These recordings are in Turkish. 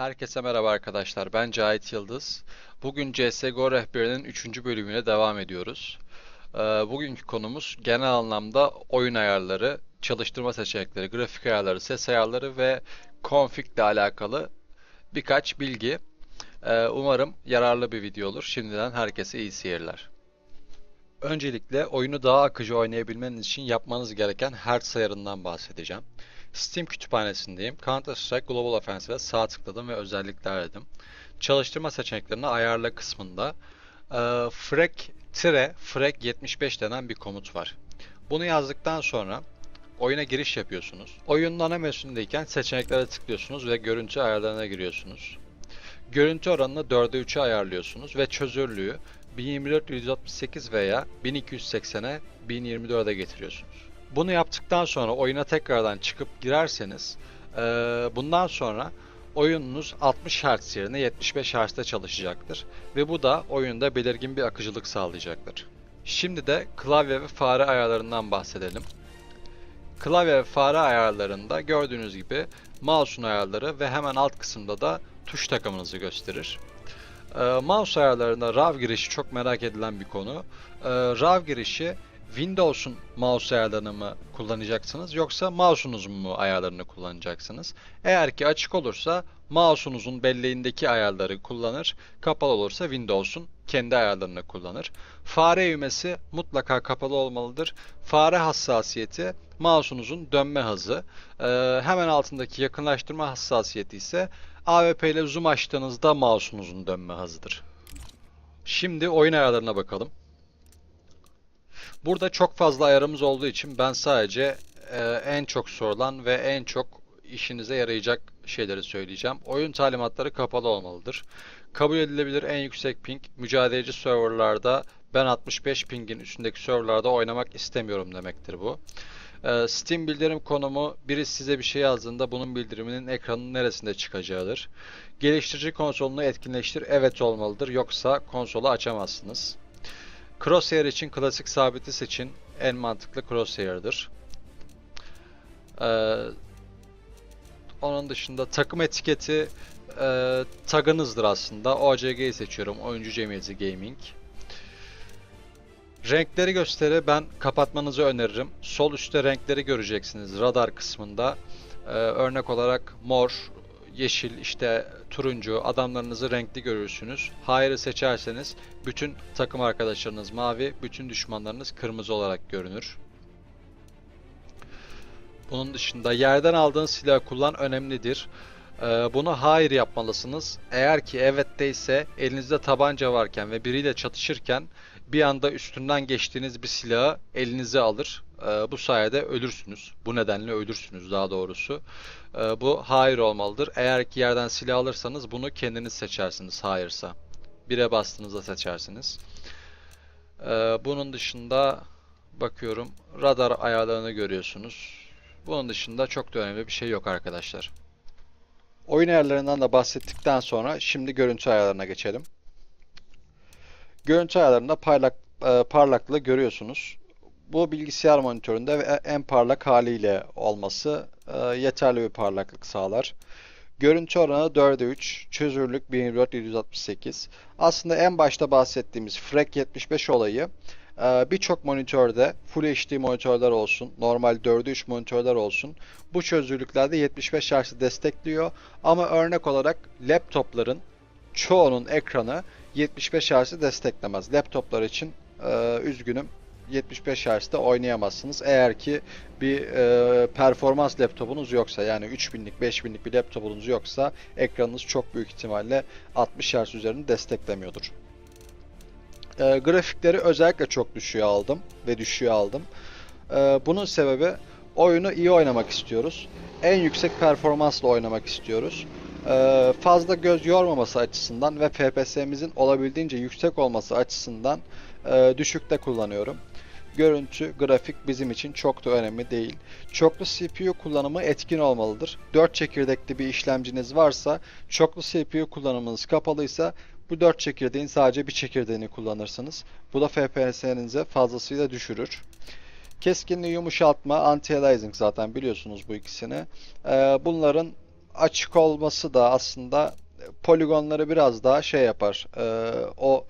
Herkese merhaba arkadaşlar. Ben Cahit Yıldız. Bugün CSGO rehberinin 3. bölümüne devam ediyoruz. Ee, bugünkü konumuz genel anlamda oyun ayarları, çalıştırma seçenekleri, grafik ayarları, ses ayarları ve config ile alakalı birkaç bilgi. Ee, umarım yararlı bir video olur. Şimdiden herkese iyi seyirler. Öncelikle oyunu daha akıcı oynayabilmeniz için yapmanız gereken hertz ayarından bahsedeceğim. Steam kütüphanesindeyim. Counter Strike Global Offensive'e sağ tıkladım ve özellikler dedim. Çalıştırma seçeneklerini ayarla kısmında e, frag tire frag 75 denen bir komut var. Bunu yazdıktan sonra oyuna giriş yapıyorsunuz. Oyunun ana menüsündeyken seçeneklere tıklıyorsunuz ve görüntü ayarlarına giriyorsunuz. Görüntü oranını 4'e 3'e ayarlıyorsunuz ve çözünürlüğü 1024 168 veya 1280'e 1024'e getiriyorsunuz. Bunu yaptıktan sonra oyuna tekrardan çıkıp girerseniz eee, bundan sonra oyununuz 60 Hz yerine 75 Hz'de çalışacaktır ve bu da oyunda belirgin bir akıcılık sağlayacaktır. Şimdi de klavye ve fare ayarlarından bahsedelim. Klavye ve fare ayarlarında gördüğünüz gibi mouse'un ayarları ve hemen alt kısımda da tuş takımınızı gösterir. Ee, mouse ayarlarında RAW girişi çok merak edilen bir konu. Ee, RAW girişi Windows'un mouse ayarlarını mı kullanacaksınız yoksa mouse'unuzun mu ayarlarını kullanacaksınız? Eğer ki açık olursa mouse'unuzun belleğindeki ayarları kullanır, kapalı olursa Windows'un kendi ayarlarını kullanır. Fare ivmesi mutlaka kapalı olmalıdır. Fare hassasiyeti mouse'unuzun dönme hızı. Ee, hemen altındaki yakınlaştırma hassasiyeti ise AWP ile zoom açtığınızda mouse'unuzun dönme hızıdır. Şimdi oyun ayarlarına bakalım. Burada çok fazla ayarımız olduğu için ben sadece e, en çok sorulan ve en çok işinize yarayacak şeyleri söyleyeceğim. Oyun talimatları kapalı olmalıdır. Kabul edilebilir en yüksek ping mücadeleci serverlarda ben 65 pingin üstündeki serverlarda oynamak istemiyorum demektir bu. Ee, Steam bildirim konumu biri size bir şey yazdığında bunun bildiriminin ekranın neresinde çıkacağıdır. Geliştirici konsolunu etkinleştir evet olmalıdır yoksa konsolu açamazsınız. Crosshair için klasik sabiti seçin en mantıklı crosshair'dır. Ee, onun dışında takım etiketi e, tagınızdır aslında. OCG'yi seçiyorum. Oyuncu Cemiyeti Gaming. Renkleri gösteri ben kapatmanızı öneririm. Sol üstte renkleri göreceksiniz radar kısmında. Ee, örnek olarak mor, yeşil, işte turuncu adamlarınızı renkli görürsünüz. Hayır'ı seçerseniz bütün takım arkadaşlarınız mavi, bütün düşmanlarınız kırmızı olarak görünür. Bunun dışında yerden aldığınız silah kullan önemlidir. Ee, bunu hayır yapmalısınız. Eğer ki evet değilse elinizde tabanca varken ve biriyle çatışırken bir anda üstünden geçtiğiniz bir silahı elinize alır. Ee, bu sayede ölürsünüz. Bu nedenle ölürsünüz daha doğrusu. Ee, bu hayır olmalıdır. Eğer ki yerden silah alırsanız bunu kendiniz seçersiniz hayırsa. Bire bastığınızda seçersiniz. Ee, bunun dışında bakıyorum radar ayarlarını görüyorsunuz. Bunun dışında çok da önemli bir şey yok arkadaşlar. Oyun ayarlarından da bahsettikten sonra şimdi görüntü ayarlarına geçelim. Görüntü ayarlarında parlak, e, parlaklığı görüyorsunuz. Bu bilgisayar monitöründe en parlak haliyle olması e, yeterli bir parlaklık sağlar. Görüntü oranı 4'e 3, çözünürlük 1468. Aslında en başta bahsettiğimiz FREC 75 olayı e, birçok monitörde Full HD monitörler olsun, normal 4'e 3 monitörler olsun bu çözünürlüklerde 75 Hz'i destekliyor. Ama örnek olarak laptopların çoğunun ekranı 75 Hz'i desteklemez. Laptoplar için e, üzgünüm 75 Hz'de oynayamazsınız. Eğer ki bir e, performans laptopunuz yoksa yani 3000'lik 5000'lik bir laptopunuz yoksa ekranınız çok büyük ihtimalle 60 Hz üzerini desteklemiyordur. E, grafikleri özellikle çok düşüğe aldım ve düşüğe aldım. E, bunun sebebi oyunu iyi oynamak istiyoruz. En yüksek performansla oynamak istiyoruz. Ee, fazla göz yormaması açısından ve FPS'mizin olabildiğince yüksek olması açısından e, düşükte kullanıyorum. Görüntü, grafik bizim için çok da önemli değil. Çoklu CPU kullanımı etkin olmalıdır. 4 çekirdekli bir işlemciniz varsa, çoklu CPU kullanımınız kapalıysa bu 4 çekirdeğin sadece bir çekirdeğini kullanırsınız. Bu da FPS'nizi fazlasıyla düşürür. Keskinliği yumuşatma, anti-aliasing zaten biliyorsunuz bu ikisini. Ee, bunların açık olması da aslında poligonları biraz daha şey yapar. Ee, o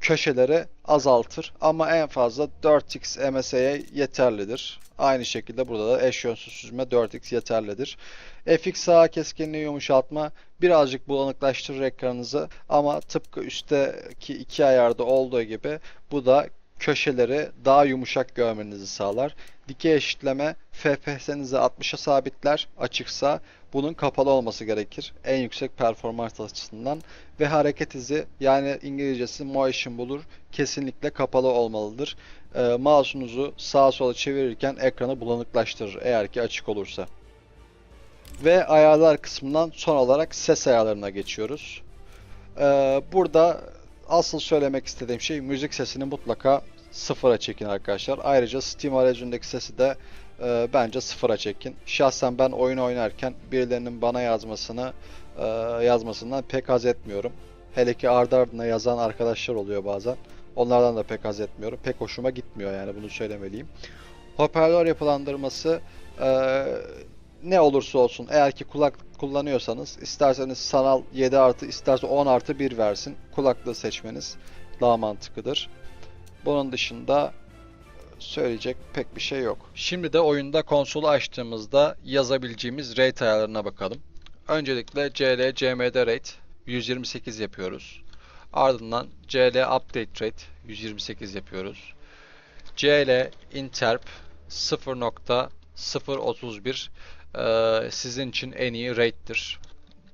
köşeleri azaltır ama en fazla 4x MSA'ya yeterlidir. Aynı şekilde burada da eş yönsüz süzme 4x yeterlidir. FX sağa keskinliği yumuşatma birazcık bulanıklaştırır ekranınızı ama tıpkı üstteki iki ayarda olduğu gibi bu da köşeleri daha yumuşak görmenizi sağlar. Dikey eşitleme FPS'nizi 60'a sabitler açıksa bunun kapalı olması gerekir en yüksek performans açısından ve hareket izi yani İngilizcesi motion bulur kesinlikle kapalı olmalıdır. Ee, mouse'unuzu sağa sola çevirirken ekranı bulanıklaştırır eğer ki açık olursa. Ve ayarlar kısmından son olarak ses ayarlarına geçiyoruz. Ee, burada asıl söylemek istediğim şey müzik sesini mutlaka sıfıra çekin arkadaşlar. Ayrıca Steam arayüzündeki sesi de e, bence sıfıra çekin. Şahsen ben oyun oynarken birilerinin bana yazmasını e, yazmasından pek haz etmiyorum. Hele ki ardı ardına yazan arkadaşlar oluyor bazen. Onlardan da pek haz etmiyorum. Pek hoşuma gitmiyor yani bunu söylemeliyim. Hoparlör yapılandırması e, ne olursa olsun eğer ki kulaklık kullanıyorsanız isterseniz sanal 7 artı isterse 10 artı 1 versin. Kulaklığı seçmeniz daha mantıklıdır. Bunun dışında söyleyecek pek bir şey yok. Şimdi de oyunda konsolu açtığımızda yazabileceğimiz rate ayarlarına bakalım. Öncelikle CL CMD rate 128 yapıyoruz. Ardından CL update rate 128 yapıyoruz. CL interp 0.031 e, sizin için en iyi rate'tir.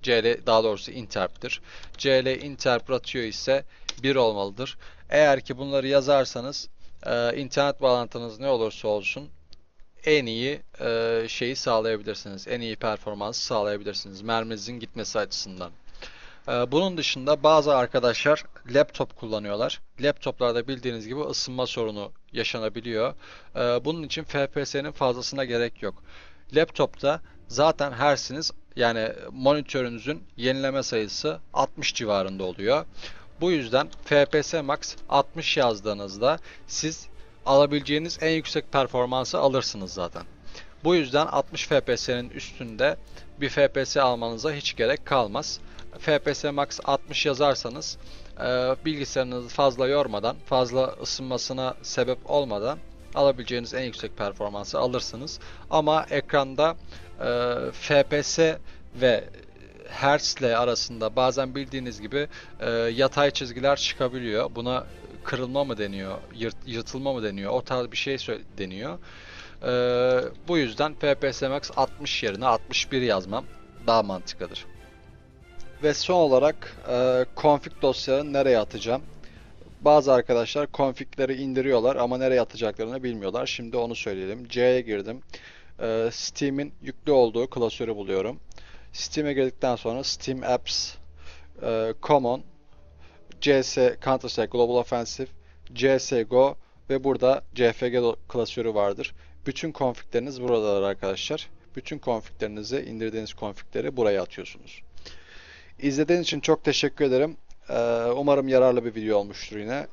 CL daha doğrusu interp'tir. CL interp ratio ise 1 olmalıdır. Eğer ki bunları yazarsanız e, internet bağlantınız ne olursa olsun en iyi e, şeyi sağlayabilirsiniz. En iyi performansı sağlayabilirsiniz. Merminizin gitmesi açısından. E, bunun dışında bazı arkadaşlar laptop kullanıyorlar. Laptoplarda bildiğiniz gibi ısınma sorunu yaşanabiliyor. E, bunun için FPS'nin fazlasına gerek yok. Laptopta zaten hersiniz yani monitörünüzün yenileme sayısı 60 civarında oluyor. Bu yüzden FPS Max 60 yazdığınızda siz alabileceğiniz en yüksek performansı alırsınız zaten. Bu yüzden 60 FPS'nin üstünde bir FPS almanıza hiç gerek kalmaz. FPS Max 60 yazarsanız e, bilgisayarınızı fazla yormadan, fazla ısınmasına sebep olmadan alabileceğiniz en yüksek performansı alırsınız. Ama ekranda e, FPS ve Hertz ile arasında bazen bildiğiniz gibi e, yatay çizgiler çıkabiliyor. Buna kırılma mı deniyor, yırt, yırtılma mı deniyor, o tarz bir şey deniyor. E, bu yüzden FPS Max 60 yerine 61 yazmam daha mantıklıdır. Ve son olarak e, config dosyalarını nereye atacağım? Bazı arkadaşlar configleri indiriyorlar ama nereye atacaklarını bilmiyorlar. Şimdi onu söyleyelim. C'ye girdim. E, Steam'in yüklü olduğu klasörü buluyorum. Steam'e girdikten sonra Steam Apps, e, Common, CS, Counter Strike Global Offensive, CSGO ve burada CFG klasörü vardır. Bütün konfigleriniz buradalar arkadaşlar. Bütün konfiglerinizi indirdiğiniz konfigleri buraya atıyorsunuz. İzlediğiniz için çok teşekkür ederim. Ee, umarım yararlı bir video olmuştur yine.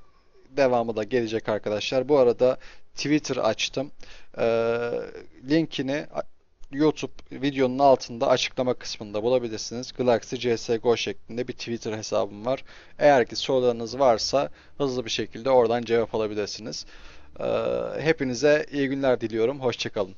Devamı da gelecek arkadaşlar. Bu arada Twitter açtım. Ee, linkini YouTube videonun altında açıklama kısmında bulabilirsiniz. Galaxy CSGO şeklinde bir Twitter hesabım var. Eğer ki sorularınız varsa hızlı bir şekilde oradan cevap alabilirsiniz. Ee, hepinize iyi günler diliyorum. Hoşçakalın.